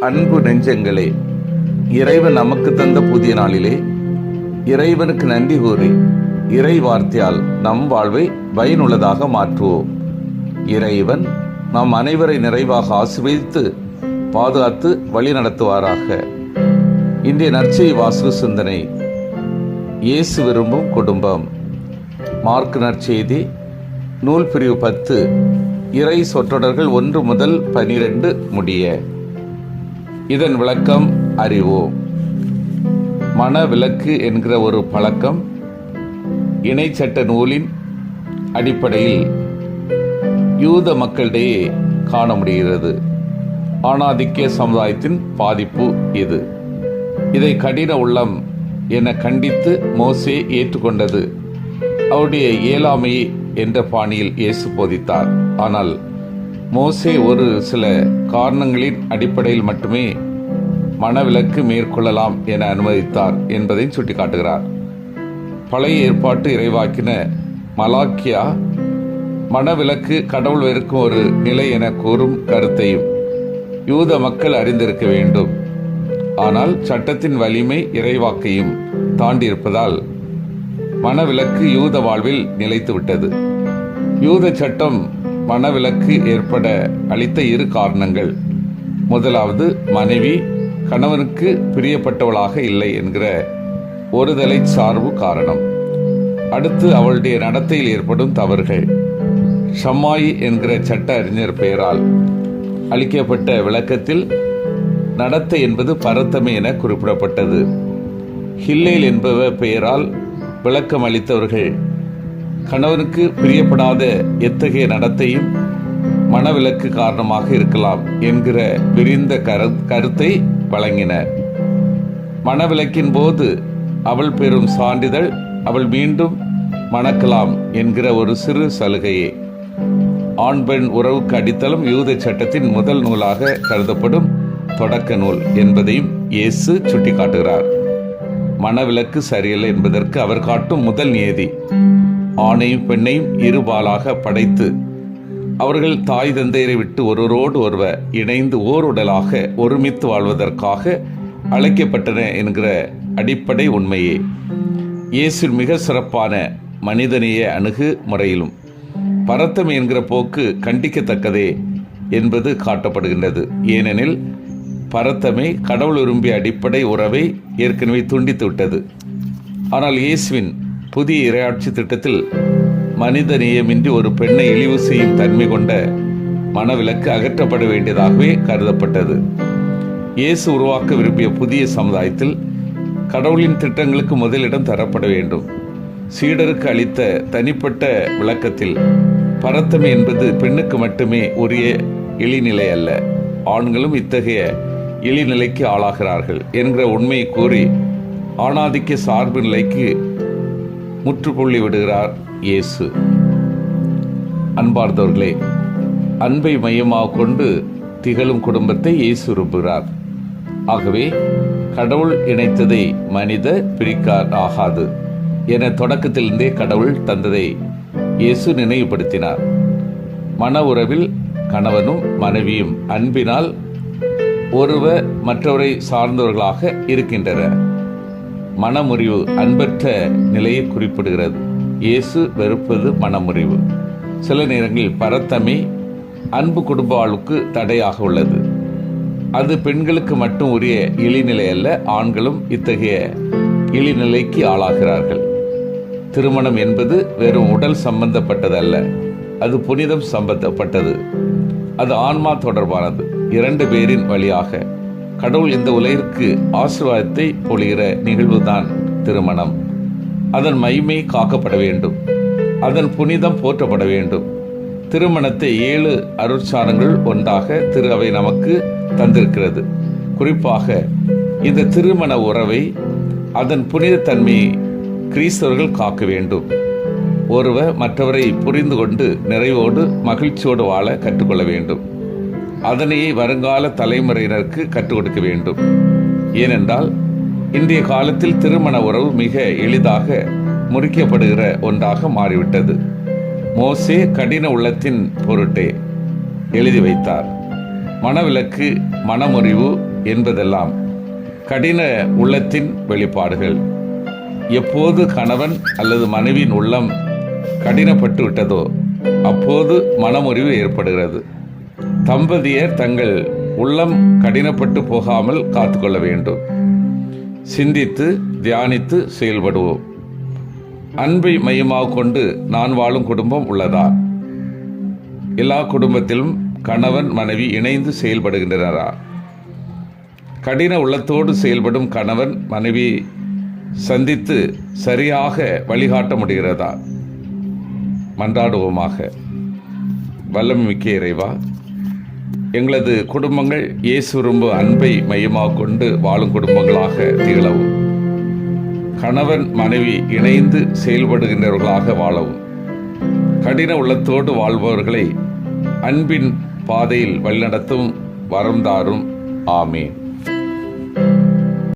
அன்பு நெஞ்சங்களே இறைவன் நமக்கு தந்த புதிய நாளிலே இறைவனுக்கு நன்றி கூறி இறை வார்த்தையால் நம் வாழ்வை பயனுள்ளதாக மாற்றுவோம். இறைவன் நாம் அனைவரை நிறைவாக ஆசிர்வதித்து பாதுகாத்து வழி நடத்துவாராக. இன்றைய நற்செய் வாசு சிந்தனை இயேசு விரும்பும் குடும்பம். மார்க் நற்செய்தி நூல் பிரிவு பத்து இறை சொற்றொடர்கள் ஒன்று முதல் பனிரெண்டு முடிய. இதன் விளக்கம் அறிவோம் மனவிலக்கு என்கிற ஒரு பழக்கம் இணைச்சட்ட நூலின் அடிப்படையில் யூத மக்களிடையே காண முடிகிறது. ஆணாதிக்க சமுதாயத்தின் பாதிப்பு இது. இதை கடின உள்ளம் என கண்டித்து மோசே ஏற்றுக்கொண்டது. அவருடைய இயலாமை என்ற பாணியில் இயேசு போதித்தார். ஆனால் மோசே ஒரு சில காரணங்களின் அடிப்படையில் மட்டுமே மனவிலக்கு மேற்கொள்ளலாம் என அனுமதித்தார் என்பதை சுட்டிக்காட்டுகிறார். பழைய ஏற்பாட்டு இறைவாக்கின மலாக்கியா மனவிலக்கு கடவுள் வெறுக்கும் ஒரு நிலை என கூறும் கருத்தையும் யூத மக்கள் அறிந்திருக்க வேண்டும். ஆனால் சட்டத்தின் வலிமை இறைவாக்கையும் தாண்டியிருப்பதால் மனவிலக்கு யூத வாழ்வில் நிலைத்துவிட்டது. யூத சட்டம் மனவிலக்கு ஏற்பட அளித்த இரு காரணங்கள். முதலாவது மனைவி கணவனுக்கு பிரியப்பட்டவளாக இல்லை என்கிற ஒருதலை சார்பு காரணம். அடுத்து அவளுடைய நடத்தையில் ஏற்படும் தவறுகள். ஷம்மாயி என்கிற சட்ட அறிஞர் பெயரால் அளிக்கப்பட்ட விளக்கத்தில் நடத்தை என்பது பரத்தமை என குறிப்பிடப்பட்டது. ஹில்லேல் என்பவர் பெயரால் விளக்கம் அளித்தவர்கள் கணவனுக்கு பிரியப்படாத எத்தகைய நடத்தையும் மனவிலக்கு காரணமாக இருக்கலாம் என்கிற விரிந்த கரு கருத்தை வழங்கினர். மனவிலக்கின் போது அவள் பெறும் சான்றிதழ் அவள் மீண்டும் மணக்கலாம் என்கிற ஒரு சிறு சலுகையே. ஆண் பெண் உறவுக்கு அடித்தளம் யூத சட்டத்தின் முதல் நூலாக கருதப்படும் தொடக்க நூல் என்பதையும் இயேசு சுட்டிக்காட்டுகிறார். மனவிலக்கு சரியில்லை என்பதற்கு அவர் காட்டும் முதல் நியதி. ஆணையும் பெண்ணையும் இருபாலாக படைத்து அவர்கள் தாய் தந்தையரை விட்டு ஒருவரோடு ஒருவர் இணைந்து ஓருடலாக ஒருமித்து வாழ்வதற்காக அழைக்கப்பட்டன என்கிற அடிப்படை உண்மையே. இயேசு மிக சிறப்பான மனிதநேய அணுகு முறையிலும் பரத்தம் என்கிற போக்கு கண்டிக்கத்தக்கதே என்பது காட்டப்படுகின்றது. ஏனெனில் பரத்தமே கடவுள் விரும்பிய அடிப்படை உறவை ஏற்கனவே துண்டித்து விட்டது. ஆனால் இயேசுவின் புதிய இரையாட்சி திட்டத்தில் மனித நேயமின்றி ஒரு பெண்ணை இழிவு செய்யும் தன்மை கொண்ட மனவிலக்கு அகற்றப்பட வேண்டியதாகவே கருதப்பட்டது. இயேசு உருவாக்க விரும்பிய புதிய சமுதாயத்தில் கடவுளின் திட்டங்களுக்கு முதலிடம் தரப்பட வேண்டும். சீடருக்கு அளித்த தனிப்பட்ட விளக்கத்தில் பரத்தமை என்பது பெண்ணுக்கு மட்டுமே உரிய இழிநிலை அல்ல. ஆண்களும் இத்தகைய இழிநிலைக்கு ஆளாகிறார்கள் என்கிற உண்மையை கூறி ஆணாதிக்க சார்பு நிலைக்கு முற்றுப்புள்ளி விடுகிறார் இயேசு. அன்பார்ந்தவர்களே அன்பை மையமாக கொண்டு திகழும் குடும்பத்தை இயேசு விரும்புகிறார். ஆகவே கடவுள் இணைத்ததை மனித பிரிக்கார் ஆகாது என தொடக்கத்திலிருந்தே கடவுள் தந்ததை இயேசு நினைவுபடுத்தினார். மன உறவில் கணவனும் மனைவியும் அன்பினால் ஒருவர் மற்றவரை சார்ந்தவர்களாக இருக்கின்றனர். மனமுறிவு அன்பற்ற நிலையை குறிப்பிடுகிறது. இயேசு வெறுப்பது மனமுறிவு. சில நேரங்களில் பரத்தமை அன்பு குடும்ப வாழ்வுக்கு தடையாக உள்ளது. அது பெண்களுக்கு மட்டும் உரிய இழிநிலை அல்ல ஆண்களும் இத்தகைய இழிநிலைக்கு ஆளாகிறார்கள். திருமணம் என்பது வெறும் உடல் சம்பந்தப்பட்டதல்ல அது புனிதம் சம்பந்தப்பட்டது. அது ஆன்மா தொடர்பானது. இரண்டு பேரின் வழியாக கடவுள் இந்த உலகிற்கு ஆசீர்வாதத்தை பொழிகிற நிகழ்வுதான் திருமணம். அதன் மைமை காக்கப்பட வேண்டும். அதன் புனிதம் போற்றப்பட வேண்டும். திருமணத்தை ஏழு அருட்சாரங்கள் ஒன்றாக திரு அவை நமக்கு தந்திருக்கிறது. குறிப்பாக இந்த திருமண உறவை அதன் புனிதத்தன்மையை கிறிஸ்தவர்கள் காக்க வேண்டும். ஒருவர் மற்றவரை புரிந்து கொண்டு நிறைவோடு மகிழ்ச்சியோடு வாழ கற்றுக்கொள்ள வேண்டும். அதனையே வருங்கால தலைமுறையினருக்கு கற்றுக் கொடுக்க வேண்டும். ஏனென்றால் இன்றைய காலத்தில் திருமண உறவு மிக எளிதாக முறிக்கப்படுகிற ஒன்றாக மாறிவிட்டது. மோசே கடின உள்ளத்தின் பொருட்டே எழுதி வைத்தார். மனவிலக்கு மனமுறிவு என்பதெல்லாம் கடின உள்ளத்தின் வெளிப்பாடுகள். எப்போது கணவன் அல்லது மனைவியின் உள்ளம் கடினப்பட்டு விட்டதோ அப்போது மனமுறிவு ஏற்படுகிறது. தம்பதியர் தங்கள் உள்ளம் கடினப்பட்டு போகாமல் காத்துக்கொள்ள வேண்டும். சிந்தித்து தியானித்து செயல்படுவோம். அன்பை மையமாக கொண்டு நான் வாழும் குடும்பம் உள்ளதா? எல்லா குடும்பத்திலும் கணவன் மனைவி இணைந்து செயல்படுகின்றனரா? கடின உள்ளத்தோடு செயல்படும் கணவன் மனைவி சந்தித்து சரியாக வழிகாட்ட முடிகிறதா? மன்றாடுவோமாக. வல்லம் மிக்க இறைவா எங்களது குடும்பங்கள் இயேசு ரொம்ப அன்பை மையமாக கொண்டு வாழும் குடும்பங்களாக திகழவும். கணவன் மனைவி இணைந்து செயல்படுகின்றவர்களாக வாழவும். கடின உள்ளத்தோடு வாழ்பவர்களை அன்பின் பாதையில் வழிநடத்தும் வரம் தாரும். ஆமேன்.